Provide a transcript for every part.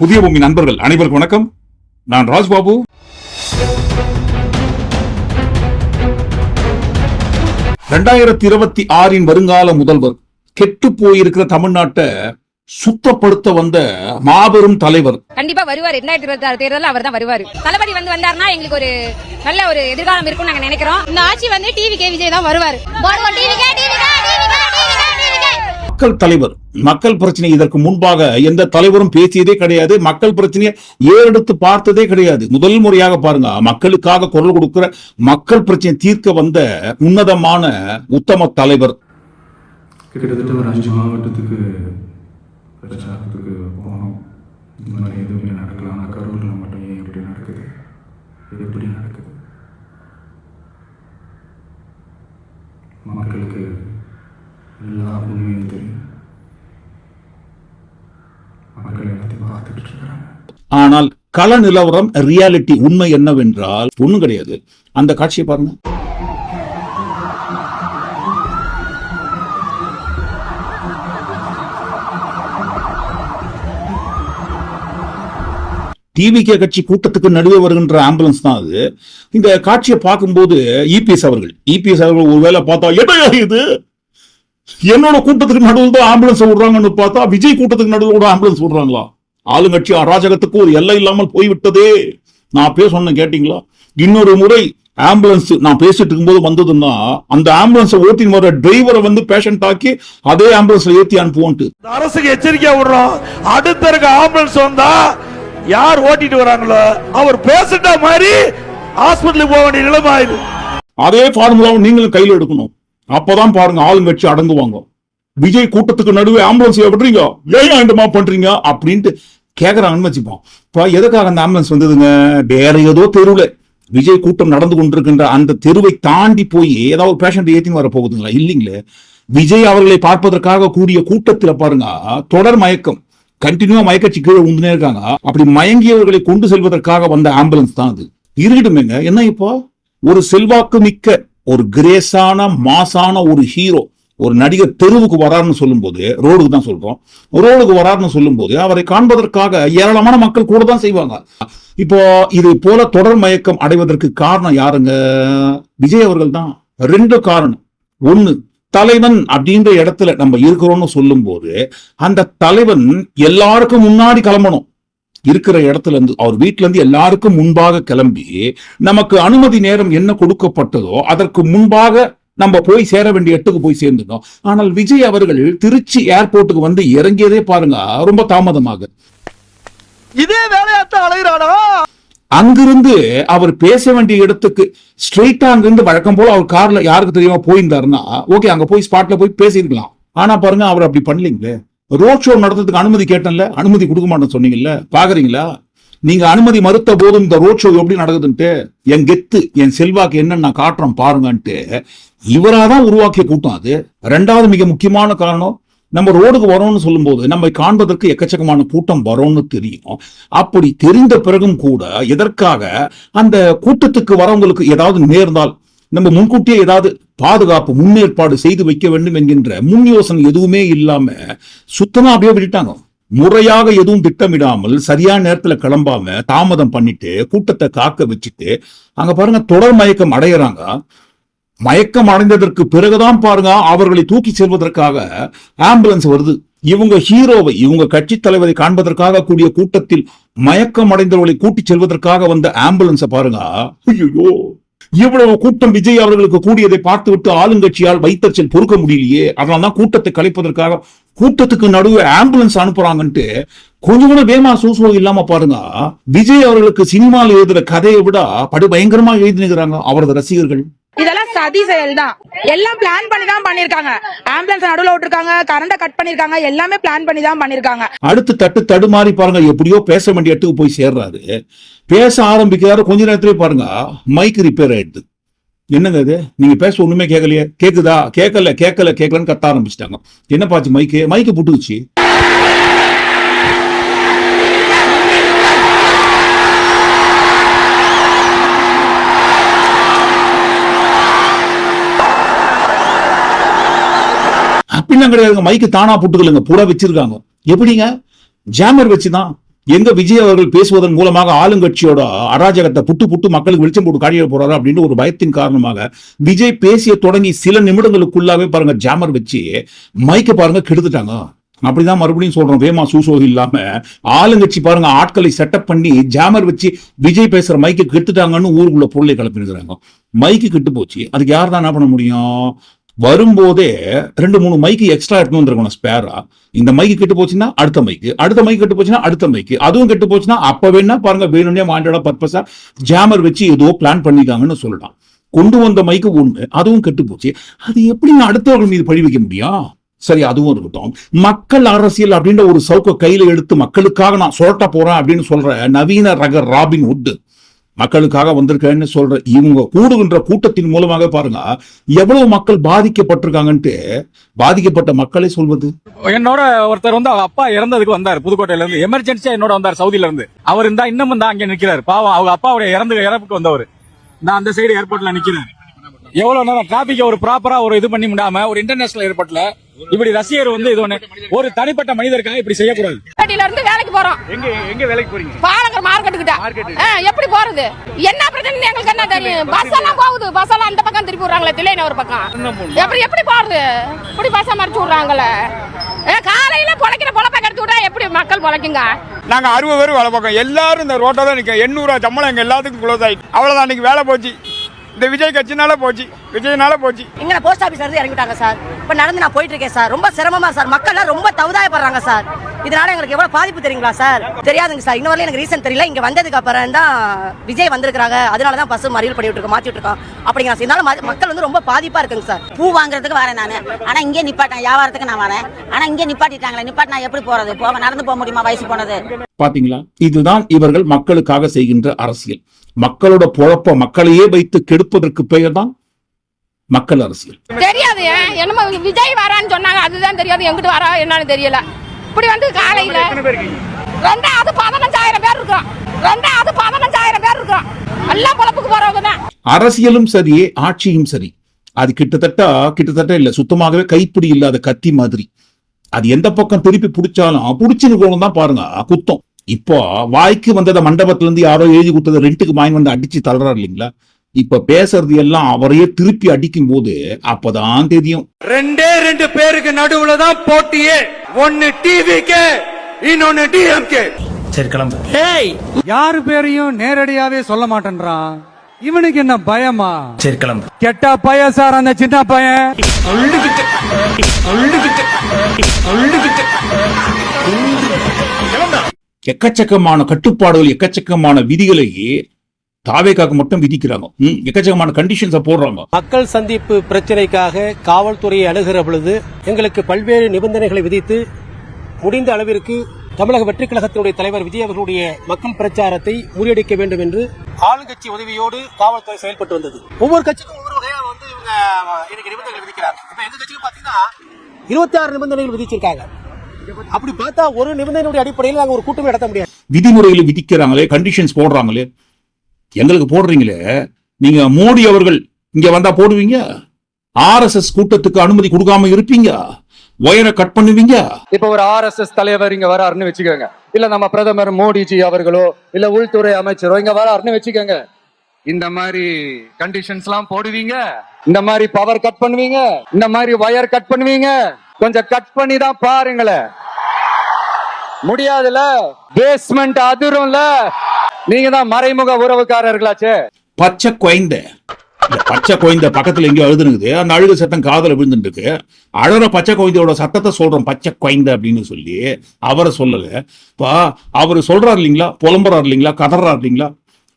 புதிய பூமி நண்பர்கள் அனைவருக்கும் வணக்கம். நான் ராஜ்பாபு. ரெண்டாயிரத்தி இருபத்தி ஆறின் வருங்கால முதல்வர் கெட்டு போயிருக்கிற தமிழ்நாட்டை சுத்தப்படுத்த வந்த மாபெரும் தலைவர். கண்டிப்பா வருவார். ரெண்டாயிரத்தி இருபத்தி ஆறு தேர்தலில் அவர் தான் வருவார். தளபதி வந்து வந்தாருன்னா எங்களுக்கு ஒரு நல்ல ஒரு எதிர்காலம் இருக்கும்னு நாங்க நினைக்கிறோம். இந்த ஆட்சி வந்து டிவி கே விஜய் தான் வருவார். மக்கள் தலைவர். மக்கள் பிரச்சனை இதற்கு முன்பாக எந்த தலைவரும் பேசியதே கிடையாது. மக்கள் பிரச்சனையை ஏறெடுத்து பார்த்ததே கிடையாது. முதல் முறையாக பாருங்க மக்களுக்காக குரல் கொடுக்கிற மக்கள் பிரச்சனை தீர்க்க வந்த உன்னதமான உத்தம தலைவர். கிட்டத்தட்ட ஒரு அஞ்சு மாவட்டத்துக்கு பிரச்சாரத்துக்கு போனோம். இந்த மாதிரி எதுவுமே நடக்கலாம் ஆனால் கரூரில் மட்டும் ஏன் எப்படி நடக்குது? இது எப்படி நடக்குது? மக்களுக்கு எல்லா உண்மையும் தெரியும் மக்கள் எல்லாத்தையும் பார்த்துக்கிட்டு இருக்கிறாங்க ஆனால் கள நிலவரம் ரியாலிட்டி உண்மை என்னவென்றால் ஒண்ணும் கிடையாது. அந்த காட்சியை பாருங்க. டிவிகே கட்சி கூட்டத்துக்கு நடுவே வருகின்ற ஆம்புலன்ஸ் தான் அது. இந்த காட்சியை பார்க்கும்போது இபிஎஸ் அவர்கள் இபிஎஸ் அவர்கள் ஒருவேளை பார்த்தா என்ன இது? என்னோட கூட்டத்துக்கு நடுவில் தான் ஆம்புலன்ஸ் விடுறாங்கன்னு பார்த்தா விஜய் கூட்டத்துக்கு நடுவில் கூட ஆம்புலன்ஸ் விடுறாங்களா? ஆளுங்கட்சி அராஜகத்துக்கு ஒரு எல்லை இல்லாமல் போய்விட்டதே நான் பேச சொன்னேன் கேட்டீங்களா? இன்னொரு முறை ஆம்புலன்ஸ் நான் பேசிட்டு இருக்கும்போது வந்ததுன்னா அந்த ஆம்புலன்ஸை ஓட்டின்னு வர டிரைவரை வந்து பேஷண்ட் ஆக்கி அதே ஆம்புலன்ஸ்ல ஏத்தி அனுப்புவோன்ட்டு. அரசுக்கு எச்சரிக்கையா விடுறோம். அடுத்த இருக்க ஆம்புலன்ஸ் வந்தா யார் ஓட்டிட்டு வராங்களோ அவர் பேசிட்ட மாதிரி ஹாஸ்பிட்டலுக்கு போக வேண்டிய நிலைமை ஆயிடுது. அதே ஃபார்முலாவை நீங்களும் கையில எடுக்கணும். அப்பதான் பாருங்க ஆளுங்கட்சி அடங்குவாங்க. விஜய் கூட்டத்துக்கு நடுவே ஆம்புலன்ஸ் விடுறீங்க ஏன் வேண்டுமா பண்றீங்க? அப்படின்ட்டு கேட்கறாங்கன்னு வச்சுப்போம். இப்ப எதுக்காக அந்த ஆம்புலன்ஸ் வந்ததுங்க? வேற ஏதோ தெருவில். விஜய் கூட்டம் நடந்து கொண்டிருக்கின்ற அந்த தெருவை தாண்டி போய் ஏதாவது பேஷண்ட் ஏற்றின்னு வர போகுதுங்களா இல்லைங்களே. விஜய் அவர்களை பார்ப்பதற்காக கூடிய கூட்டத்துல பாருங்க தொடர் மயக்கம். கண்டினியூவா மயக்கச்சி கீழே உந்துனே இருக்காங்க. அப்படி மயங்கியவர்களை கொண்டு செல்வதற்காக வந்த ஆம்புலன்ஸ் தான் அது. இருக்கட்டுமேங்க என்ன இப்போ? ஒரு செல்வாக்கு மிக்க ஒரு கிரேஸான மாசான ஒரு ஹீரோ ஒரு நடிகர் தெருவுக்கு வராருன்னு சொல்லும்போது ரோடுக்கு தான் சொல்றோம். ரோடுக்கு வராருன்னு சொல்லும்போது அவரை காண்பதற்காக ஏராளமான மக்கள் கூட தான் செய்வாங்க. இப்போ இது போல தொடர் மயக்கம் அடைவதற்கு காரணம் யாருங்க? விஜய் அவர்கள் தான். ரெண்டு காரணம். ஒன்று தலைவன் அப்படின்ற இடத்துல நம்ம இருக்கிறோம்னு சொல்லும்போது அந்த தலைவன் எல்லாருக்கும் முன்னாடி கிளம்பணும். இருக்கிற இடத்துல இருந்து அவர் வீட்ல இருந்து எல்லாருக்கும் முன்பாக கிளம்பி நமக்கு அனுமதி நேரம் என்ன கொடுக்கப்பட்டதோ அதற்கு முன்பாக நம்ம போய் சேர வேண்டிய இடத்துக்கு போய் சேர்ந்துட்டோம். ஆனால் விஜய் அவர்கள் திருச்சி ஏர்போர்ட்டுக்கு வந்து இறங்கியதே பாருங்க ரொம்ப தாமதமாக. இதே வேலையாத்தான் அலைகிறானா அங்கிருந்து அவர் பேச வேண்டிய இடத்துக்கு ஸ்ட்ரெயிட்டா அங்கிருந்து வழக்கம் போல அவர் கார்ல யாருக்கு தெரியாம போயிருந்தாருன்னா ஓகே அங்க போய் ஸ்பாட்ல போய் பேசியிருக்கலாம். ஆனா பாருங்க அவர் அப்படி பண்ணலீங்களே. ரோட் ஷோ நடத்துறதுக்கு அனுமதி கேட்டேன்ல. அனுமதி கொடுக்க மாட்டேன்னு சொன்னீங்கல்ல. பாக்குறீங்களா? நீங்க அனுமதி மறுத்த போதும் இந்த ரோட் ஷோ எப்படி நடக்குதுன்ட்டு என் கெத்து என் செல்வாக்கு என்னன்னு நான் காட்டுறேன் பாருங்கன்ட்டு இவராதான் உருவாக்கிய கூட்டம் அது. ரெண்டாவது மிக முக்கியமான காரணம் நம்ம ரோடுக்கு வரோம்னு சொல்லும்போது நம்ம காண்பதற்கு எக்கச்சக்கமான கூட்டம் வரோம்னு தெரியும். அப்படி தெரிந்த பிறகும் கூட எதற்காக அந்த கூட்டத்துக்கு வரவங்களுக்கு ஏதாவது நேர்ந்தால் நம்ம முன்கூட்டியே ஏதாவது பாதுகாப்பு முன்னேற்பாடு செய்து வைக்க வேண்டும் என்கின்ற முன் யோசனை எதுவுமே இல்லாம சுத்தமா அப்படியே விட்டுட்டாங்க. முறையாக எதுவும் திட்டமிடாமல் சரியான நேரத்துல கிளம்பாம தாமதம் பண்ணிட்டு கூட்டத்தை காக்க வச்சுட்டு அங்க பாருங்க தொடர் மயக்கம் அடையிறாங்க. மயக்கம் அடைந்ததற்கு பிறகுதான் பாருங்க அவர்களை தூக்கி செல்வதற்காக ஆம்புலன்ஸ் வருது. இவங்க ஹீரோவை இவங்க கட்சி தலைவரை காண்பதற்காக கூடிய கூட்டத்தில் மயக்கம் அடைந்தவர்களை கூட்டி செல்வதற்காக வந்த ஆம்புலன்ஸ பாருங்க. ஐயோ இவ்வளவு கூட்டம் விஜய் அவர்களுக்கு கூடியதை பார்த்துவிட்டு ஆளுங்கட்சியால் வைத்தறிச்சல் பொறுக்க முடியலையே. அதனாலதான் கூட்டத்தை கலைப்பதற்காக கூட்டத்துக்கு நடுவே ஆம்புலன்ஸ் அனுப்புறாங்கன்ட்டு கொஞ்சம் கூட வேமா சூசோ இல்லாம பாருங்க. விஜய் அவர்களுக்கு சினிமாவில் எழுதுற கதையை விட படு பயங்கரமா எழுதினுக்கிறாங்க அவரது ரசிகர்கள். இதெல்லாம் சதி செயல் தான். எல்லாம் பிளான் பண்ணி தான் பண்ணிருக்காங்க. ஆம்புலன்ஸ் நடுவில் விட்டுருக்காங்க கரண்ட கட் பண்ணிருக்காங்க எல்லாமே பிளான் பண்ணி தான் பண்ணிருக்காங்க. அடுத்து தட்டு தடுமாறி பாருங்க எப்படியோ பேச வேண்டிய இடத்துக்கு போய் சேர்றாரு. பேச ஆரம்பிக்கிறாரு கொஞ்ச நேரத்திலே பாருங்க மைக் ரிப்பேர் ஆயிடுது. என்னங்க இது? நீங்க பேச ஒண்ணுமே கேட்கலையே. கேக்குதா? கேட்கல கேட்கல கேட்கலன்னு கத்த ஆரம்பிச்சிட்டாங்க. என்ன பாச்சு மைக்கு மைக்கு புட்டுச்சு அப்படிலாம் கிடையாதுங்க மைக்கு தானா புட்டுக்கலுங்க பூரா வச்சிருக்காங்க. எப்படிங்க? ஜாமர் வச்சுதான். எங்க விஜய் அவர்கள் பேசுவதன் மூலமாக ஆளுங்கட்சியோட அராஜகத்தை புட்டு புட்டு மக்களுக்கு வெளிச்சம் போட்டு காட்டிட போறாரு அப்படின்னு ஒரு பயத்தின் காரணமாக விஜய் பேசிய தொடங்கி சில நிமிடங்களுக்குள்ளாவே பாருங்க ஜாமர் வச்சு மைக்க பாருங்க கெடுத்துட்டாங்க. அப்படிதான் மறுபடியும் சொல்றோம் வேமா சூசோ இல்லாம ஆளுங்கட்சி பாருங்க ஆட்களை செட்டப் பண்ணி ஜாமர் வச்சு விஜய் பேசுற மைக்கு கெடுத்துட்டாங்கன்னு ஊருக்குள்ள பொருளை கிளப்பினுக்கிறாங்க மைக்கு கெட்டு போச்சு. அதுக்கு யார் தான் என்ன பண்ண முடியும்? வரும்போதே ரெண்டு மூணு மைக்கு எக்ஸ்ட்ரா எடுத்து வந்துருக்கணும் ஸ்பேரா இந்த மைக்கு கெட்டு போச்சுன்னா அடுத்த மைக்கு அடுத்த மைக் கெட்டு போச்சுன்னா அடுத்த மைக்கு அதுவும் கெட்டு போச்சுன்னா அப்ப வேணா பாருங்க வேணும்னே மாண்டோட பர்பஸா ஜாமர் வச்சு ஏதோ பிளான் பண்ணிக்காங்கன்னு சொல்லலாம். கொண்டு வந்த மைக்கு ஒண்ணு அதுவும் கெட்டு போச்சு. அது எப்படி அடுத்தவர்கள் மீது பழி வைக்க முடியும்? சரி அதுவும் இருக்கட்டும். மக்கள் அரசியல் அப்படின்ற ஒரு சவுக்க கையில எடுத்து மக்களுக்காக நான் சுரட்ட போறேன் அப்படின்னு சொல்ற நவீன ரக ராபின் உட் மக்களுக்காக வந்திருக்கேன்னு சொல்ற இவங்க கூடுகின்ற கூட்டத்தின் மூலமாக பாருங்க எவ்வளவு மக்கள் பாதிக்கப்பட்டிருக்காங்கன்ட்டு பாதிக்கப்பட்ட மக்களை சொல்வது. என்னோட ஒருத்தர் வந்து அப்பா இறந்ததுக்கு வந்தார் புதுக்கோட்டையில இருந்து. எமர்ஜென்சியா என்னோட வந்தார் சவுதியில இருந்து. அவர் இருந்தா இன்னமும் தான் அங்க நிக்கிறாரு. பாவம் அவங்க அப்பாவுடைய இறந்து இறப்புக்கு வந்தவர். நான் அந்த சைடு ஏர்போர்ட்ல நிக்கிறேன் எவ்வளவு நேரம் டிராபிக்க ஒரு ப்ராப்பரா ஒரு இது பண்ணி முடியாம ஒரு இன்டர்நேஷனல் ஏர்போர்ட்ல இப்படி ரசிகர் வந்து இது ஒண்ணு ஒரு தனிப்பட்ட மனிதருக்காக இப்படி செய்யக்கூடாது. வேலைக்கு போறோம். எங்க எங்க வேலைக்கு போறீங்க? பாலங்கர் மார்க்கெட்டு. கிட்ட எப்படி போறது? என்ன பிரச்சனை எங்களுக்கு என்ன தெரியும்? பஸ் எல்லாம் போகுது. பஸ் எல்லாம் அந்த பக்கம் திருப்பி விடுறாங்களே தில்லைன ஒரு பக்கம். எப்படி எப்படி போறது? இப்படி பஸ்ஸை மறைச்சு விடுறாங்களே. ஏ, காலையில பொழைக்கிற பொழப்ப கெடுத்து விட்டா எப்படி மக்கள் பொழைக்குங்க? நாங்க அறுபது பேர் வேலை பார்க்கோம் எல்லாரும் இந்த ரோட்டை தான் நிற்கும் எண்ணூறு சம்பளம் எங்க எல்லாத்துக்கும் க்ளோஸ் ஆயிட்டு. அவ்வளவுதான். அன்னைக்கு வேலை போச்சு. இந்த விஜய் கட்சினால போச்சு. விஜய்னால போச்சு. இங்க போஸ்ட் ஆபீஸ்ல இருந்து இறங்கிட்டாங்க சார். இப்ப நடந்து நான் போயிட்டு இருக்கேன் சார். ரொம்ப சிரமமா சார். மக்கள்லாம் ரொம்ப தவுதாயப்படுறாங்க சார். இதனால எங்களுக்கு எவ்வளவு பாதிப்பு தெரியுங்களா சார்? தெரியாதுங்க சார். இன்னொரு எனக்கு ரீசன் தெரியல. இங்க வந்ததுக்கு அப்புறம் தான் விஜய் வந்திருக்காங்க அதனால தான் பஸ் மறியல் பண்ணி விட்டுருக்கோம் மாத்தி விட்டுருக்கோம் அப்படிங்கிற இதனால ம- மக்கள் வந்து ரொம்ப பாதிப்பா இருக்குங்க சார். பூ வாங்குறதுக்கு வரேன் நான். ஆனா இங்கே நிப்பாட்டேன். வியாபாரத்துக்கு நான் வரேன். ஆனா இங்கே நிப்பாட்டிட்டாங்களே. நிப்பாட்டினா எப்படி போறது? போக நடந்து போக முடியுமா? வயசு போனது. பாத்தீங்களா? இதுதான் இவர்கள் மக்களுக்காக செய்கின்ற அரசியல். மக்களோட பொழப்ப மக்களையே வைத்து கெடுப்பதற்கு பெயர் தான் மக்கள் அரசியல். தெரியாது என்னமோ விஜய் வரான்னு சொன்னாங்க அதுதான் தெரியாது எங்கிட்டு வரா என்னன்னு தெரியல. இப்படி வந்து காலையில ரெண்டாவது பதினஞ்சாயிரம் பேர் இருக்கிறோம். ரெண்டாவது பதினஞ்சாயிரம் பேர் இருக்கிறோம். எல்லாம் பொழப்புக்கு போறவங்க தான் அரசியலும் சரி ஆட்சியும் சரி. அது கிட்டத்தட்ட கிட்டத்தட்ட இல்ல சுத்தமாகவே கைப்பிடி இல்லாத கத்தி மாதிரி. அது எந்த பக்கம் திருப்பி பிடிச்சாலும் பிடிச்சிருக்கணும் தான் பாருங்க குத்தம். இப்போ வாய்க்கு வந்தத மண்டபத்துல இருந்து யாரோ எழுதி கொடுத்தத ரெண்டுக்கு வாங்கி வந்து அடிச்சு தள்ளுறாரு இல்லைங்களா? இப்ப பேசுறது எல்லாம் அவரையே திருப்பி அடிக்கும் போது அப்பதான் தெரியும். ரெண்டே ரெண்டு பேருக்கு நடுவுல தான் போட்டியே. ஒன்னு டிவிக்கு இன்னொன்னு டிஎம்கே சரி கிளம்பு. யாரு பேரையும் நேரடியாவே சொல்ல மாட்டேன்றான். இவனுக்கு என்ன பயமா? சரி கிளம்பு. கெட்ட பையன் சார் அந்த சின்ன பையன். எக்கச்சக்கமான கட்டுப்பாடுகள் எக்கச்சக்கமான விதிகளை தாவேக்காக மட்டும் விதிக்கிறாங்க. எக்கச்சக்கமான கண்டிஷன்ஸை போடுறாங்க. மக்கள் சந்திப்பு பிரச்சனைக்காக காவல்துறையை அணுகிற பொழுது எங்களுக்கு பல்வேறு நிபந்தனைகளை விதித்து முடிந்த அளவிற்கு தமிழக வெற்றிக் கழகத்தினுடைய தலைவர் விஜய் அவர்களுடைய மக்கள் பிரச்சாரத்தை முறியடிக்க வேண்டும் என்று ஆளுங்கட்சி உதவியோடு காவல்துறை செயல்பட்டு வந்தது. ஒவ்வொரு கட்சிக்கும் ஒவ்வொரு வகையாக வந்து இவங்க எனக்கு நிபந்தனைகள் விதிக்கிறாங்க. இப்ப எங்க கட்சிக்கு பாத்தீங்கன்னா இருபத்தி ஆறு நிபந்தனைகள் விதிச்சிருக்காங்க. அப்படி பார்த்தா ஒரு நிபந்தனையுடைய அடிப்படையில் நாங்க ஒரு கூட்டமே நடத்த முடியாது. விதிமுறைகளை விதிக்கிறாங்களே கண்டிஷன்ஸ் போடுறாங்களே எங்களுக்கு போடுறீங்களே நீங்க மோடி அவர்கள் இங்க வந்தா போடுவீங்க? ஆர்எஸ்எஸ் கூட்டத்துக்கு அனுமதி கொடுக்காம இருப்பீங்க? ஒயரை கட் பண்ணுவீங்க? இப்ப ஒரு ஆர்எஸ்எஸ் தலைவர் இங்க வராருன்னு வச்சுக்கோங்க. இல்ல நம்ம பிரதமர் மோடிஜி அவர்களோ இல்ல உள்துறை அமைச்சரோ இங்க வராருன்னு வச்சுக்கோங்க. இந்த மாதிரி கண்டிஷன்ஸ் எல்லாம் போடுவீங்க? இந்த மாதிரி பவர் கட் பண்ணுவீங்க? இந்த மாதிரி வயர் கட் பண்ணுவீங்க? கொஞ்சம் கட் பண்ணி தான் பாருங்களேன் முடியாதுல? பேஸ்மெண்ட் அதிரும்ல. நீங்க தான் மறைமுக உறவுக்காரர்களாச்சே. பச்சை குழந்தை. பச்சை குழந்தை பக்கத்துல எங்கேயோ அழுதுனுக்குது அந்த அழுகு சத்தம் காதல விழுந்துட்டு இருக்கு பச்சை குழந்தையோட சத்தத்தை சொல்றோம் பச்சை குழந்தை அப்படின்னு சொல்லி. அவரை சொல்லல. இப்போ அவர் சொல்றாரு இல்லைங்களா? புலம்புறாரு இல்லைங்களா? கதறாரு இல்லைங்களா?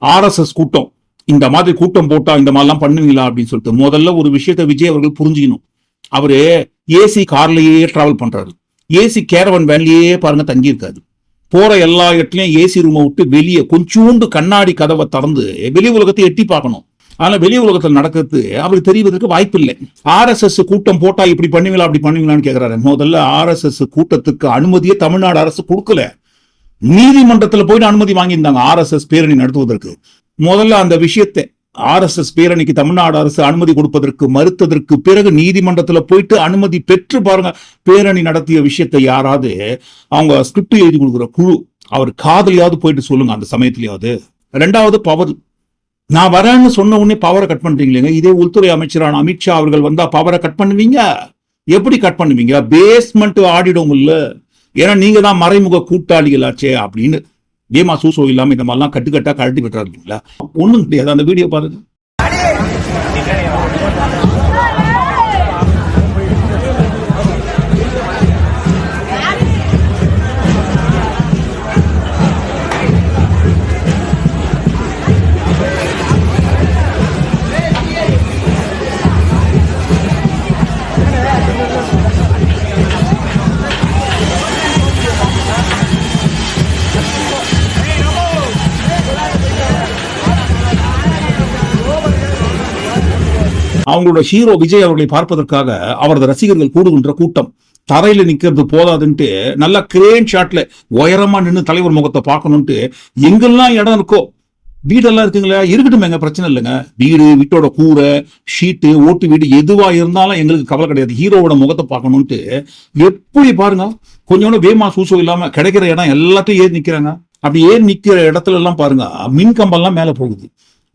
ஆர்எஸ்எஸ் கூட்டம். இந்த மாதிரி கூட்டம் போட்டா இந்த மாதிரிலாம் பண்ணுவீங்களா அப்படின்னு சொல்லிட்டு. முதல்ல ஒரு விஷயத்தை விஜய் அவர்கள் புரிஞ்சுக்கணும். அவரு ஏசி கார்லயே டிராவல் பண்றாரு. ஏசி கேரவன் வேன்லயே பாருங்க தங்கி இருக்காது போற எல்லா இடத்துலயும் ஏசி ரூமை விட்டு வெளியே கொஞ்சூண்டு கண்ணாடி கதவை திறந்து வெளி உலகத்தை எட்டி பார்க்கணும். ஆனா வெளி உலகத்துல நடக்கிறது அவருக்கு தெரிவதற்கு வாய்ப்பு இல்லை ஆர்எஸ்எஸ் கூட்டம் போட்டா இப்படி பண்ணுவீங்களா அப்படி பண்ணுவீங்களான்னு கேக்குறாரு. முதல்ல ஆர்எஸ்எஸ் கூட்டத்துக்கு அனுமதியை தமிழ்நாடு அரசு கொடுக்கல. நீதிமன்றத்துல போயிட்டு அனுமதி வாங்கியிருந்தாங்க ஆர்எஸ்எஸ் பேரணி நடத்துவதற்கு. முதல்ல அந்த விஷயத்தை ஆர்எஸ்எஸ் பேரணிக்கு தமிழ்நாடு அரசு அனுமதி கொடுப்பதற்கு மறுத்ததற்கு பிறகு நீதிமன்றத்துல போயிட்டு அனுமதி பெற்று பாருங்க. பேரணி நடத்திய விஷயத்தை யாராவது அவங்க ஸ்கிரிப்ட் எழுதி கொடுக்குற குழு அவர் காதலியாவது போயிட்டு சொல்லுங்க அந்த சமயத்திலேயாவது. ரெண்டாவது பவர் நான் வரேன்னு சொன்ன உடனே பவரை கட் பண்றீங்களேங்க. இதே உள்துறை அமைச்சரான அமித்ஷா அவர்கள் வந்தா பவரை கட் பண்ணுவீங்க? எப்படி கட் பண்ணுவீங்க? பேஸ்மெண்ட் ஆடிடும் இல்ல? ஏன்னா நீங்க தான் மறைமுக கூட்டாளிகளாச்சே அப்படின்னு ஏமா சூசோ இல்லாம இந்த மாதிரிலாம் கட்டுக்கட்டா கழட்டி விட்டுறாரு இல்லைங்களா ஒண்ணும் கிடையாது. அந்த வீடியோ பாருங்க. அவங்களோட ஹீரோ விஜய் அவர்களை பார்ப்பதற்காக அவரது ரசிகர்கள் கூடுகின்ற கூட்டம். தரையில நிக்கிறது போதாதுன்ட்டு நல்லா கிரேன் ஷாட்ல உயரமா நின்று தலைவர் முகத்தை பார்க்கணும்ட்டு எங்கெல்லாம் இடம் இருக்கோ வீடெல்லாம் இருக்குங்களா? இருக்கட்டுமேங்க பிரச்சனை இல்லைங்க. வீடு வீட்டோட கூரை ஷீட்டு ஓட்டு வீடு எதுவா இருந்தாலும் எங்களுக்கு கவலை கிடையாது. ஹீரோவோட முகத்தை பார்க்கணும்ட்டு எப்படி பாருங்க கொஞ்சோண்டு வேமா சூசோ இல்லாம கிடைக்கிற இடம் எல்லாத்தையும் ஏறி நிக்கிறாங்க. அப்படி ஏறி நிக்கிற இடத்துல எல்லாம் பாருங்க மின் கம்பெல்லாம் மேல போகுது.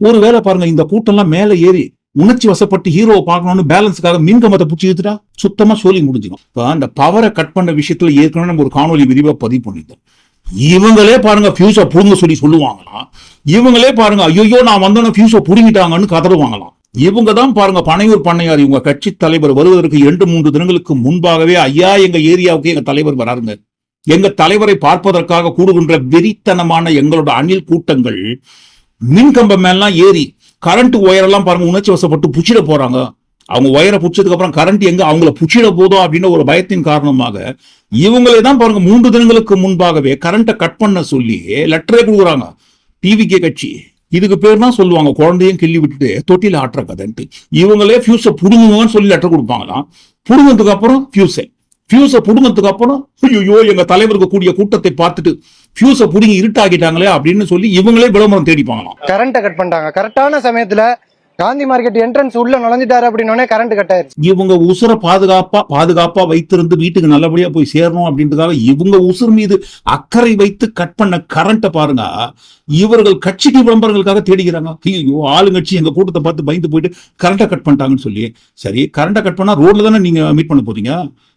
ஒருவேளை பாருங்க இந்த கூட்டம்லாம் மேல ஏறி உணர்ச்சி வசப்பட்டு ஹீரோவை பார்க்கணும்னு பேலன்ஸுக்காக மின் கம்பத்தை பிடிச்சி இழுத்துட்டா சுத்தமா சோலி முடிஞ்சிடும். இப்ப அந்த பவரை கட் பண்ண விஷயத்துல ஏற்கனவே நம்ம ஒரு காணொலி விரிவா பதிவு பண்ணியிருந்தோம். இவங்களே பாருங்க ஃபியூஸை புடுங்க சொல்லி சொல்லுவாங்களாம் இவங்களே பாருங்க ஐயோ நான் வந்தோன்னு ஃபியூஸை புடுங்கிட்டாங்கன்னு கதறுவாங்களாம் இவங்க தான் பாருங்க பனையூர் பண்ணையார் இவங்க கட்சி தலைவர் வருவதற்கு இரண்டு மூன்று தினங்களுக்கு முன்பாகவே ஐயா எங்க ஏரியாவுக்கு எங்க தலைவர் வராருங்க. எங்க தலைவரை பார்ப்பதற்காக கூடுகின்ற வெறித்தனமான எங்களோட அணில் கூட்டங்கள் மின்கம்பம் மேலாம் ஏறி கரண்ட் ஒயரெல்லாம் பாருங்க உணர்ச்சி வசப்பட்டு புச்சிட போறாங்க. அவங்க ஒயரை பிடிச்சதுக்கு அப்புறம் கரண்ட் எங்க அவங்கள புச்சிட போதோ அப்படின்னு ஒரு பயத்தின் காரணமாக இவங்களே தான் பாருங்க மூன்று தினங்களுக்கு முன்பாகவே கரண்ட்டை கட் பண்ண சொல்லி லெட்டரே கொடுக்குறாங்க. டிவிகே கட்சி. இதுக்கு பேர் தான் சொல்லுவாங்க குழந்தையும் கிள்ளி விட்டுட்டு தொட்டியில் ஆட்டுற கதைன்ட்டு. இவங்களே ஃபியூஸை புடுங்குங்கன்னு சொல்லி லெட்டர் கொடுப்பாங்களாம். புடுங்கினதுக்கு அப்புறம் ஃபியூஸை ஃபியூஸை புடுங்கினதுக்கு அப்புறம் ஐயோ எங்க தலைவருக்கு கூடிய கூட்டத்தை பார்த்துட்டு ஃபியூஸை புடுங்கி இருட்டாக்கிட்டாங்களே அப்படின்னு சொல்லி இவங்களே விளம்பரம் தேடிப்பாங்களாம் கரண்ட்டை கட் பண்ணிட்டாங்க. கரெக்டான சமயத்துல காந்தி மார்க்கெட் என்ட்ரன்ஸ் உள்ள நுழைஞ்சிட்டாரு அப்படின்னோடனே கரண்ட் கட் ஆயிருச்சு. இவங்க உசுர பாதுகாப்பா பாதுகாப்பா வைத்திருந்து வீட்டுக்கு நல்லபடியா போய் சேரணும் அப்படின்றதுக்காக இவங்க உசுர் மீது அக்கறை வைத்து கட் பண்ண கரண்ட்டை பாருங்க. இவர்கள் கட்சிக்கு விளம்பரங்களுக்காக தேடிக்கிறாங்க. ஐயோ ஆளுங்கட்சி எங்க கூட்டத்தை பார்த்து பயந்து போயிட்டு கரண்ட்டை கட் பண்ணிட்டாங்கன்னு சொல்லி. சரி கரண்ட்டை கட் பண்ணா ரோட்ல தானே நீங்க மீட் பண்ண போறீங்க?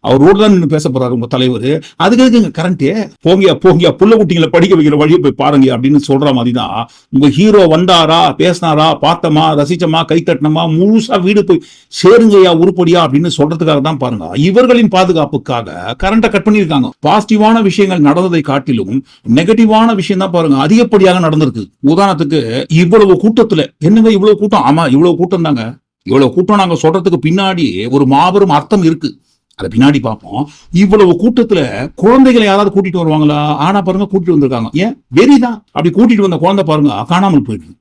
அவர் தான் நின்று பேச போறாரு உங்க தலைவர். அதுக்கு எதுக்கு கரண்ட்டே போங்கியா போங்கியா புள்ள குட்டிங்களை படிக்க வைக்கிற வழியை போய் பாருங்க அப்படின்னு சொல்ற மாதிரி தான் உங்க ஹீரோ வந்தாரா பேசினாரா பார்த்தமா ரசிச்சமா கை தட்டினமா முழுசா வீடு போய் சேருங்கய்யா உருப்படியா அப்படின்னு சொல்றதுக்காக தான் பாருங்க. இவர்களின் பாதுகாப்புக்காக கரண்ட்டை கட் பண்ணியிருக்காங்க. பாசிட்டிவான விஷயங்கள் நடந்ததை காட்டிலும் நெகட்டிவான விஷயம் தான் பாருங்க அதிகப்படியாக நடந்திருக்கு. உதாரணத்துக்கு இவ்வளவு கூட்டத்துல என்னங்க இவ்வளவு கூட்டம்? ஆமா இவ்வளவு கூட்டம் தாங்க. இவ்வளவு கூட்டம் நாங்க சொல்றதுக்கு பின்னாடி ஒரு மாபெரும் அர்த்தம் இருக்கு. அதை பின்னாடி பார்ப்போம். இவ்வளவு கூட்டத்துல குழந்தைகளை யாராவது கூட்டிட்டு வருவாங்களா? ஆனா பாருங்க கூட்டிட்டு வந்திருக்காங்க. ஏன்? வெறிதான். அப்படி கூட்டிட்டு வந்த குழந்தை பாருங்க காணாமல் போயிடுது.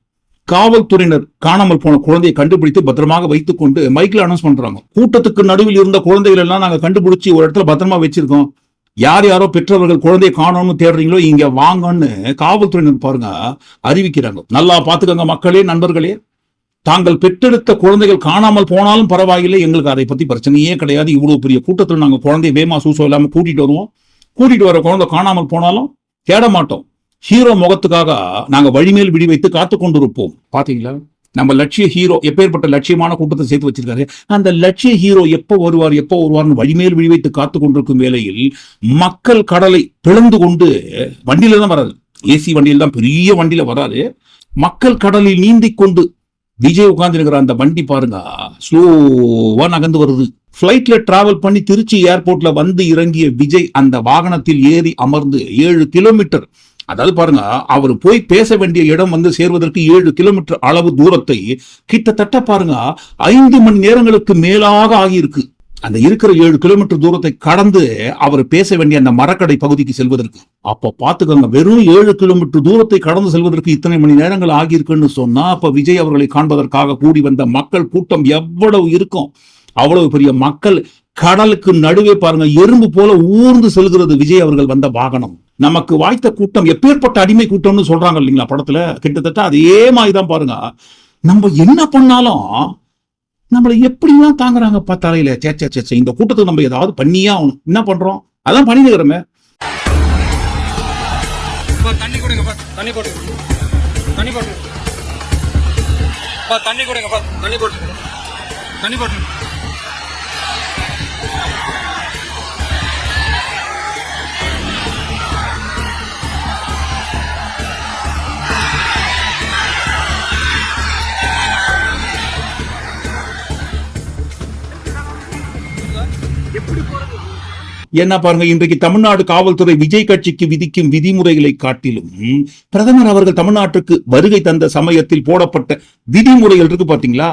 காவல்துறையினர் காணாமல் போன குழந்தையை கண்டுபிடித்து பத்திரமாக வைத்துக் கொண்டு மைக்ல அனௌன்ஸ் பண்றாங்க. கூட்டத்துக்கு நடுவில் இருந்த குழந்தைகள் எல்லாம் நாங்க கண்டுபிடிச்சி ஒரு இடத்துல பத்திரமா வச்சிருக்கோம். யார் யாரோ பெற்றவர்கள் குழந்தையை காணோம்னு தேடுறீங்களோ இங்க வாங்கன்னு காவல்துறையினர் பாருங்க அறிவிக்கிறாங்க. நல்லா பாத்துக்கோங்க மக்களே நண்பர்களே. தாங்கள் பெற்றெடுத்த குழந்தைகள் காணாமல் போனாலும் பரவாயில்லை. எங்களுக்கு அதை பத்தி பிரச்சனையே கிடையாது. இவ்வளவு பெரிய கூட்டத்தில் நாங்க குழந்தைய வேமா சூசோ இல்லாம கூட்டிட்டு வருவோம். கூட்டிட்டு வர குழந்தை காணாமல் போனாலும் தேட மாட்டோம். ஹீரோ முகத்துக்காக நாங்க வழிமேல் விடி வைத்து காத்து கொண்டிருப்போம். பாத்தீங்களா? நம்ம லட்சிய ஹீரோ எப்பேற்பட்ட லட்சியமான கூட்டத்தை சேர்த்து வச்சிருக்காரு. அந்த லட்சிய ஹீரோ எப்போ வருவார் எப்போ வருவார்னு வழிமேல் விழி வைத்து காத்து கொண்டிருக்கும் வேளையில் மக்கள் கடலை பிளந்து கொண்டு வண்டியில தான் வராது. ஏசி வண்டியில் தான் பெரிய வண்டியில வராது. மக்கள் கடலில் நீந்தி கொண்டு விஜய் உட்கார்ந்துருக்கிற அந்த வண்டி பாருங்க. ஸ்லோவா நகர்ந்து வருது. ஃப்ளைட்ல டிராவல் பண்ணி திருச்சி ஏர்போர்ட்ல வந்து இறங்கிய விஜய் அந்த வாகனத்தில் ஏறி அமர்ந்து ஏழு கிலோமீட்டர் அதாவது பாருங்க அவர் போய் பேச வேண்டிய இடம் வந்து சேர்வதற்கு ஏழு கிலோமீட்டர் அளவு தூரத்தை கிட்டத்தட்ட பாருங்க ஐந்து மணி நேரங்களுக்கு மேலாக ஆகியிருக்கு. அந்த இருக்கிற ஏழு கிலோமீட்டர் தூரத்தை கடந்து அவர் பேச வேண்டிய அந்த மரக்கடை பகுதிக்கு செல்வதற்கு. அப்ப பாத்துக்கோங்க வெறும் ஏழு கிலோமீட்டர் தூரத்தை கடந்து செல்வதற்கு இத்தனை மணி நேரங்கள் ஆகியிருக்குன்னு சொன்னா அப்ப விஜய் அவர்களை காண்பதற்காக கூடி வந்த மக்கள் கூட்டம் எவ்வளவு இருக்கும்? அவ்வளவு பெரிய மக்கள் கடலுக்கு நடுவே பாருங்க எறும்பு போல ஊர்ந்து செல்கிறது விஜய் அவர்கள் வந்த வாகனம். நமக்கு வாய்த்த கூட்டம் எப்பேற்பட்ட அடிமை கூட்டம்னு சொல்றாங்க இல்லைங்களா படத்துல? கிட்டத்தட்ட அதே மாதிரிதான் பாருங்க. நம்ம என்ன பண்ணாலும் நம்மளை எப்படிலாம் தாங்குறாங்க பார்த்தாலையில தலையில சே சே சே, இந்த கூட்டத்துக்கு நம்ம ஏதாவது பண்ணியே ஆகணும். என்ன பண்றோம்? அதான் பண்ணிக்கிறோமே தண்ணி கொடுங்கப்பா தண்ணி போட்டு. தண்ணி போட்டு. தண்ணி கொடுங்கப்பா தண்ணி போட்டு. தண்ணி போட்டு. என்ன பாருங்க இன்றைக்கு தமிழ்நாடு காவல்துறை விஜய் கட்சிக்கு விதிக்கும் விதிமுறைகளை காட்டிலும் பிரதமர் அவர்கள் தமிழ்நாட்டுக்கு வருகை தந்த சமயத்தில் போடப்பட்ட விதிமுறைகள் இருக்கு பாத்தீங்களா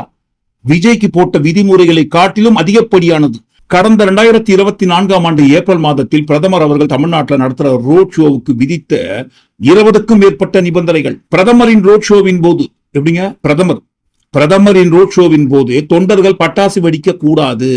விஜய்க்கு போட்ட விதிமுறைகளை காட்டிலும் அதிகப்படியானது கடந்த இரண்டாயிரத்தி இருபத்தி நான்காம் ஆண்டு ஏப்ரல் மாதத்தில் பிரதமர் அவர்கள் தமிழ்நாட்டில் நடத்துற ரோட் ஷோவுக்கு விதித்த இருபதுக்கும் மேற்பட்ட நிபந்தனைகள். பிரதமரின் ரோட் ஷோவின் போது எப்படிங்க? பிரதமர். பிரதமரின் ரோட் ஷோவின் போது தொண்டர்கள் பட்டாசு வெடிக்க கூடாது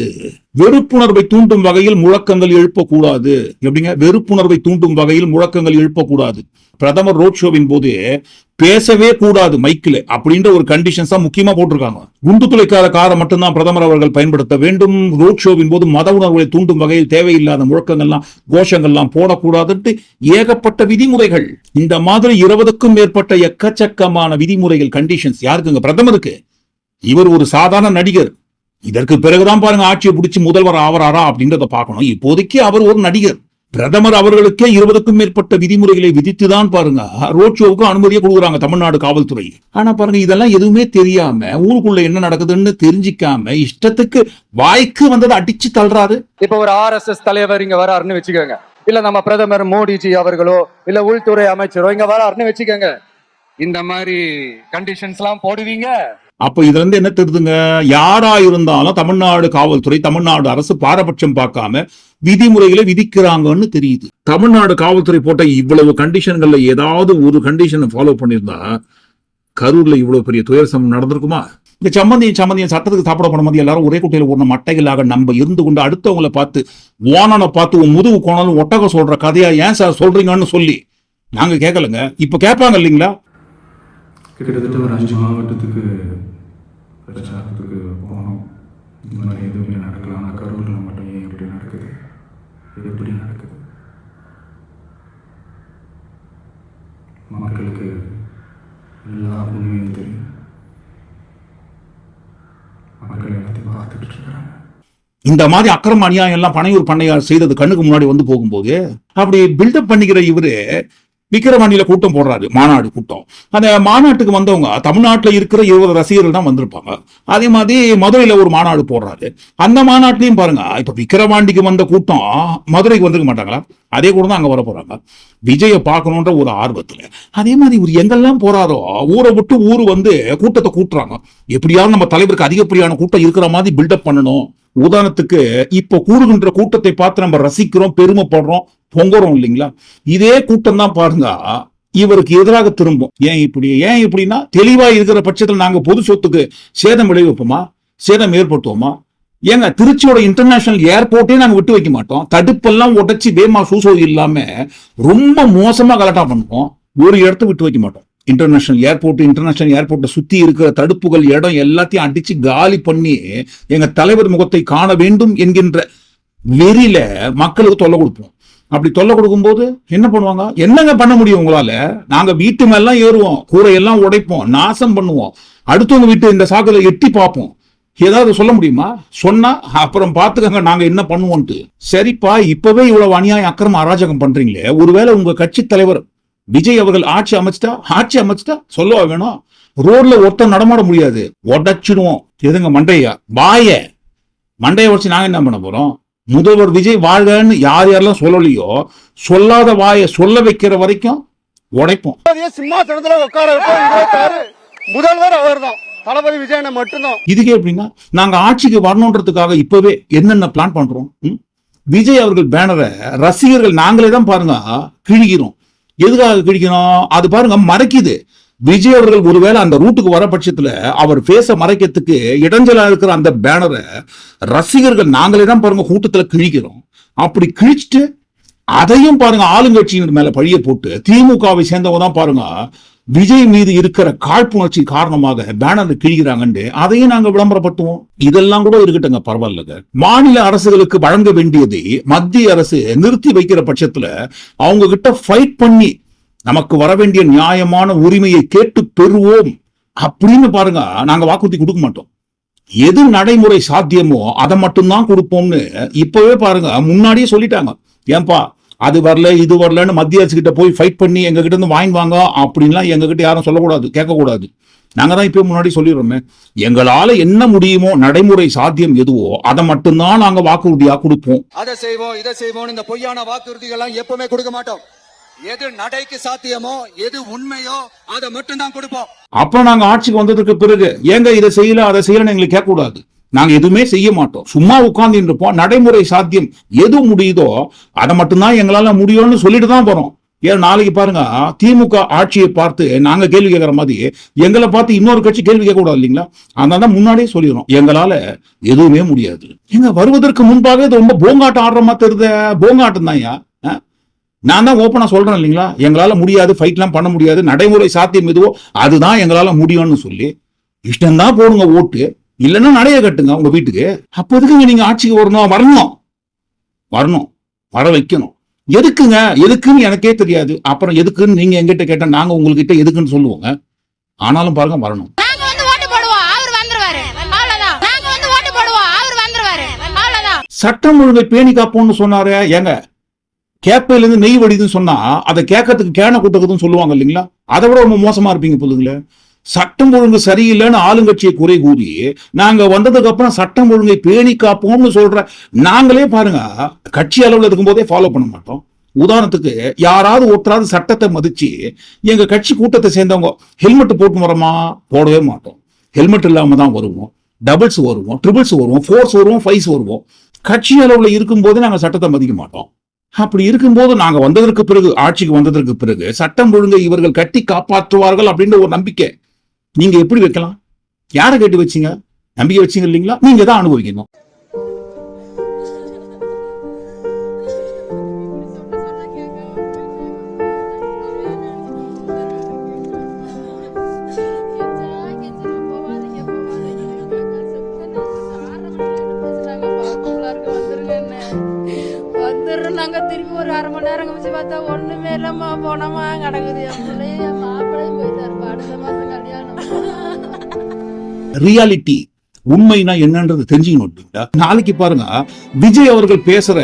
வெறுப்புணர்வை தூண்டும் வகையில் முழக்கங்கள் எழுப்பக்கூடாது. எப்படிங்க? வெறுப்புணர்வை தூண்டும் வகையில் முழக்கங்கள் எழுப்பக்கூடாது. பிரதமர் ரோட் ஷோவின் போது பேசவே கூடாது மைக்கில் அப்படின்ற ஒரு கண்டிஷன்ஸ் தான் முக்கியமா போட்டிருக்காங்க. குண்டு துளைக்காத காரை மட்டும்தான் பிரதமர் அவர்கள் பயன்படுத்த வேண்டும். ரோட் ஷோவின் போது மத உணர்வுகளை தூண்டும் வகையில் தேவையில்லாத முழக்கங்கள்லாம் கோஷங்கள்லாம் போடக்கூடாதுன்ட்டு ஏகப்பட்ட விதிமுறைகள். இந்த மாதிரி இருபதுக்கும் மேற்பட்ட எக்கச்சக்கமான விதிமுறைகள் கண்டிஷன்ஸ் யாருக்குங்க? பிரதமருக்கு. இவர் ஒரு சாதாரண நடிகர். இதற்கு பிறகுதான் பாருங்க ஆட்சியை பிடிச்சி முதல்வர் ஆவராரா அப்படின்றத பார்க்கணும். இப்போதைக்கு அவர் ஒரு நடிகர். பிரதமர் அவர்களுக்கே இருபதுக்கும் மேற்பட்ட விதிமுறைகளை விதித்துதான் பாருங்க ரோட் ஷோவுக்கு அனுமதியை கொடுக்குறாங்க தமிழ்நாடு காவல்துறை. ஆனா பாருங்க இதெல்லாம் எதுவுமே தெரியாம ஊருக்குள்ள என்ன நடக்குதுன்னு தெரிஞ்சிக்காம இஷ்டத்துக்கு வாய்க்கு வந்ததை அடிச்சு தள்ளுறாரு. இப்ப ஒரு ஆர்எஸ்எஸ் தலைவர் இங்க வராருன்னு வச்சுக்கோங்க. இல்ல நம்ம பிரதமர் மோடிஜி அவர்களோ இல்ல உள்துறை அமைச்சரோ இங்க வராருன்னு வச்சுக்கோங்க. இந்த மாதிரி கண்டிஷன்ஸ் எல்லாம் போடுவீங்க? அப்ப இதுல இருந்து என்ன தெரியுதுங்க யாரா இருந்தாலும் தமிழ்நாடு காவல்துறை தமிழ்நாடு அரசு பாரபட்சம் பார்க்காம விதிமுறைகளை விதிக்கிறாங்கன்னு தெரியுது. தமிழ்நாடு காவல்துறை போட்ட இவ்வளவு கண்டிஷன்கள்ல ஏதாவது ஒரு கண்டிஷனை ஃபாலோ பண்ணியிருந்தா கரூர்ல இவ்வளவு பெரிய துயர சம்பவம் நடந்திருக்குமா? இந்த சம்மந்தியும் சம்மந்தியும் சட்டத்துக்கு சாப்பிட போன மாதிரி எல்லாரும் ஒரே குட்டையில ஒரு மட்டைகளாக நம்ம இருந்து கொண்டு அடுத்தவங்களை பார்த்து ஓனனை பார்த்து உன் முதுகு கோணலும் ஒட்டக சொல்ற கதையா ஏன் சார் சொல்றீங்கன்னு சொல்லி? நாங்க கேட்கலங்க இப்ப கேட்பாங்க இல்லைங்களா? கிட்டத்தட்ட ஒரு அஞ்சு மாவட்டத்துக்கு பிரச்சாரத்துக்கு போனோம். இந்த மாதிரி எதுவுமே நடக்கலாம் ஆனால் கரூரில் மட்டும் ஏன் எப்படி நடக்குது? இது எப்படி நடக்குது? மக்களுக்கு எல்லா உண்மையும் தெரியும். மக்கள் எல்லாத்தையும் பார்த்துட்டு இருக்கிறாங்க இந்த மாதிரி அக்கிரம அநியாயம் எல்லாம் பனையூர் பண்ணையார் செய்தது கண்ணுக்கு முன்னாடி வந்து போகும்போது அப்படி பில்டப் பண்ணிக்கிற இவரு விக்கிரவாண்டியில கூட்டம் போடுறாரு மாநாடு கூட்டம். அந்த மாநாட்டுக்கு வந்தவங்க தமிழ்நாட்டுல இருக்கிற இருபது ரசிகர்கள் தான் வந்திருப்பாங்க. அதே மாதிரி மதுரையில ஒரு மாநாடு போடுறாரு. அந்த மாநாட்டிலையும் பாருங்க இப்ப விக்கிரவாண்டிக்கு வந்த கூட்டம் மதுரைக்கு வந்திருக்க மாட்டாங்களா? அதே கூட தான் அங்க வர போறாங்க. விஜய பார்க்கணுன்ற ஒரு ஆர்வத்துல. அதே மாதிரி இவர் எங்கெல்லாம் போறாரோ ஊரை விட்டு ஊர் வந்து கூட்டத்தை கூட்டுறாங்க. எப்படியாவது நம்ம தலைவருக்கு அதிகப்படியான கூட்டம் இருக்கிற மாதிரி பில்டப் பண்ணணும். உதாரணத்துக்கு இப்போ கூடுகின்ற கூட்டத்தை பார்த்து நம்ம ரசிக்கிறோம் பெருமைப்படுறோம். பொங்குறோம் இல்லைங்களா? இதே கூட்டம் தான் பாருங்க. இவருக்கு எதிராக திரும்பும். ஏன் இப்படி? ஏன் இப்படின்னா தெளிவா இருக்கிற பட்சத்தில் நாங்க பொது சொத்துக்கு சேதம் விளைவிப்போமா? சேதம் ஏற்படுத்துவோமா? ஏங்க திருச்சியோட இன்டர்நேஷனல் ஏர்போர்ட்டே நாங்கள் விட்டு வைக்க மாட்டோம். தடுப்பெல்லாம் உடைச்சி வேமா சூசோ இல்லாம ரொம்ப மோசமா கலட்டா பண்ணுவோம். ஒரு இடத்த விட்டு வைக்க மாட்டோம். இன்டர்நேஷனல் ஏர்போர்ட் இன்டர்நேஷனல் ஏர்போர்ட்டை சுத்தி இருக்கிற தடுப்புகள் இடம் எல்லாத்தையும் அடிச்சு காலி பண்ணி எங்க தலைவர் முகத்தை காண வேண்டும் என்கின்ற வெறியில மக்களுக்கு தொல்லை கொடுப்போம். அப்படி தொல்லை கொடுக்கும்போது என்ன பண்ணுவாங்க? என்னங்க பண்ண முடியும் உங்களால? நாங்க வீட்டு மேலாம் ஏறுவோம் கூரையெல்லாம் உடைப்போம் நாசம் பண்ணுவோம். அடுத்தவங்க வீட்டு இந்த சாக்குல எட்டி பார்ப்போம். ஏதாவது சொல்ல முடியுமா? சொன்னா அப்புறம் பாத்துக்கங்க நாங்க என்ன பண்ணுவோம்ட்டு சரிப்பா இப்பவே இவ்வளவு அநியாயம் அக்கிரம அராஜகம் பண்றீங்களே. ஒருவேளை உங்க கட்சி தலைவர் விஜய் அவர்கள் ஆட்சி அமைச்சிட்டா? ஆட்சி அமைச்சிட்டா? சொல்லவா வேணும்? ரோட்ல ஒருத்தர் நடமாட முடியாது. உடச்சிடுவோம். எதுங்க மண்டைய? வாய. மண்டையை வச்சு நாங்க என்ன பண்ண போறோம்? முதல்வர் விஜய் வாழ்கன்னு யார் யாரெல்லாம் சொல்லலையோ சொல்லாத வாயை சொல்ல வைக்கிற வரைக்கும் உடைப்போம். சிம்மாசனத்துல உட்கார முதல்வர் அவர்தான். தளபதி விஜயனை மட்டும்தான். இதுக்கே எப்படின்னா நாங்க ஆட்சிக்கு வரணுன்றதுக்காக இப்பவே என்னென்ன பிளான் பண்றோம்? விஜய் அவர்கள் பேனரை ரசிகர்கள் நாங்களே தான் பாருங்க கிழிக்கிறோம். எதுக்காக கிழிக்கிறோம்? அது பாருங்க மறைக்குது. விஜய் அவர்கள் ஒருவேளை அந்த ரூட்டுக்கு வர பட்சத்துல அவர் பேச மறைக்கிறதுக்கு இடைஞ்சலா இருக்கிற அந்த பேனரை ரசிகர்கள் நாங்களே தான் பாருங்க கூட்டத்துல கிழிக்கிறோம். அப்படி கிழிச்சிட்டு அதையும் பாருங்க ஆளுங்கட்சியினர் மேல பழிய போட்டு திமுகவை சேர்ந்தவங்க தான் பாருங்க விஜய் மீது இருக்கிற காழ்ப்புணர்ச்சி காரணமாக பேனர் கிழிகிறாங்கன்னு அதையும் நாங்க விளம்பரப்படுத்துவோம். இதெல்லாம் கூட இருக்கட்டுங்க பரவாயில்லங்க. மாநில அரசுகளுக்கு வழங்க வேண்டியதை மத்திய அரசு நிறுத்தி வைக்கிற பட்சத்துல அவங்க கிட்ட ஃபைட் பண்ணி நமக்கு வர வேண்டிய நியாயமான உரிமையை கேட்டு பெறுவோம் அப்படின்னு பாருங்க நாங்க வாக்குறுதி கொடுக்க மாட்டோம். எது நடைமுறை சாத்தியமோ அதை மட்டும்தான் கொடுப்போம்னு இப்பவே பாருங்க முன்னாடியே சொல்லிட்டாங்க. ஏன்பா அது வரல இது வரலன்னு மத்திய அரசு கிட்ட போய் ஃபைட் பண்ணி எங்க கிட்ட இருந்து வாங்குவாங்க அப்படின்லாம் எங்க கிட்ட யாரும் சொல்லக்கூடாது கேட்கக்கூடாது. நாங்க தான் இப்போ முன்னாடி சொல்லிடுறோமே. எங்களால என்ன முடியுமோ நடைமுறை சாத்தியம் எதுவோ அதை மட்டும்தான் நாங்க வாக்குறுதியா கொடுப்போம். அதை செய்வோம் இதை செய்வோம் இந்த பொய்யான வாக்குறுதிகள்லாம் எப்பவுமே கொடுக்க மாட்டோம். எது நடைக்கு சாத்தியமோ எது உண்மையோ அதை மட்டும் தான் கொடுப்போம். அப்ப நாங்க ஆட்சிக்கு வந்ததுக்கு பிறகு ஏங்க இதை செய்யல அதை செய்யலன்னு எங்களுக்கு கேட்கக்கூடாது நாங்க எதுவுமே செய்ய மாட்டோம். சும்மா உட்கார்ந்து இருப்போம். நடைமுறை சாத்தியம் எது முடியுதோ அதை மட்டும்தான் எங்களால முடியும்னு சொல்லிட்டு தான் போறோம். ஏன் நாளைக்கு பாருங்க திமுக ஆட்சியை பார்த்து நாங்க கேள்வி கேட்கற மாதிரி எங்களை பார்த்து இன்னொரு கட்சி கேள்வி கேட்க கூடாது இல்லைங்களா? அதனால தான் முன்னாடியே சொல்லிடுறோம். எங்களால எதுவுமே முடியாது. எங்க வருவதற்கு முன்பாக இது ரொம்ப போங்காட்டம் ஆடுற மாதிரி தெரியுது. போங்காட்டம் தான் நான் தான் ஓப்பனா சொல்றேன் இல்லைங்களா? எங்களால முடியாது ஃபைட்லாம் பண்ண முடியாது நடைமுறை சாத்தியம் எதுவோ அதுதான் எங்களால முடியும்னு சொல்லி இஷ்டம்தான் போடுங்க ஓட்டு இல்லைன்னா நடைய கட்டுங்க உங்க வீட்டுக்கு. அப்போ எதுக்குங்க நீங்க ஆட்சிக்கு வரணும்? வரணும். வரணும். வர வைக்கணும். எதுக்குங்க? எதுக்குன்னு எனக்கே தெரியாது. அப்புறம் எதுக்குன்னு நீங்க எங்கிட்ட கேட்டா நாங்க உங்ககிட்ட எதுக்குன்னு சொல்லுவோங்க? ஆனாலும் பாருங்க வரணும். சட்டம் ஒழுங்கை பேணி காப்போம்னு சொன்னாரு ஏங்க? கேப்பையிலேருந்து நெய் வடிதுன்னு சொன்னா அதை கேட்கறதுக்கு கேன கூட்டக்குதுன்னு சொல்லுவாங்க இல்லைங்களா? அதை விட ரொம்ப மோசமா இருப்பீங்க புதுங்களே. சட்டம் ஒழுங்கு சரியில்லைன்னு ஆளுங்கட்சியை குறை கூறி நாங்க வந்ததுக்கு அப்புறம் சட்டம் ஒழுங்கை பேணி காப்போம்னு சொல்ற நாங்களே பாருங்க கட்சி அளவுல இருக்கும்போதே ஃபாலோ பண்ண மாட்டோம். உதாரணத்துக்கு யாராவது ஒற்றாவது சட்டத்தை மதிச்சு எங்க கட்சி கூட்டத்தை சேர்ந்தவங்க ஹெல்மெட் போட்டு வரோமா போடவே மாட்டோம். ஹெல்மெட் இல்லாம தான் வருவோம். டபுள்ஸ் வருவோம் ட்ரிபிள்ஸ் வருவோம் ஃபோர்ஸ் வருவோம் ஃபைவ்ஸ் வருவோம். கட்சி அளவில் இருக்கும் போதே நாங்கள் சட்டத்தை மதிக்க மாட்டோம். அப்படி இருக்கும்போது நாங்க வந்ததற்கு பிறகு ஆட்சிக்கு வந்ததற்கு பிறகு சட்டம் ஒழுங்கை இவர்கள் கட்டி காப்பாற்றுவார்கள் அப்படின்ற ஒரு நம்பிக்கை நீங்க எப்படி வைக்கலாம்? யாரை கேட்டு வச்சீங்க? நம்பிக்கை வச்சீங்க இல்லைங்களா? நீங்க தான் அனுபவிக்கணும். ஒண்ணுமே போனமா கிடக்குது. என் பிள்ளைய மாப்பிள்ளையும் போயிட்டாருப்பா அடுத்த கல்யாணம். ரியாலிட்டி உண்மைனா என்னன்றது தெரிஞ்சுக்கணும் இல்லைங்களா நாளைக்கு பாருங்க விஜய் அவர்கள் பேசுற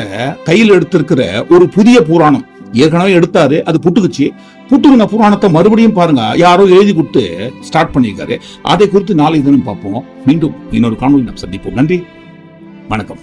கையில் எடுத்திருக்கிற ஒரு புதிய புராணம். ஏற்கனவே எடுத்தாரு அது புட்டுக்குச்சு. புட்டுக்கின புராணத்தை மறுபடியும் பாருங்க யாரோ எழுதி கொடுத்து ஸ்டார்ட் பண்ணியிருக்காரு. அதை குறித்து நாளை தினம் பார்ப்போம். மீண்டும் இன்னொரு காணொலி நாம் சந்திப்போம். நன்றி. வணக்கம்.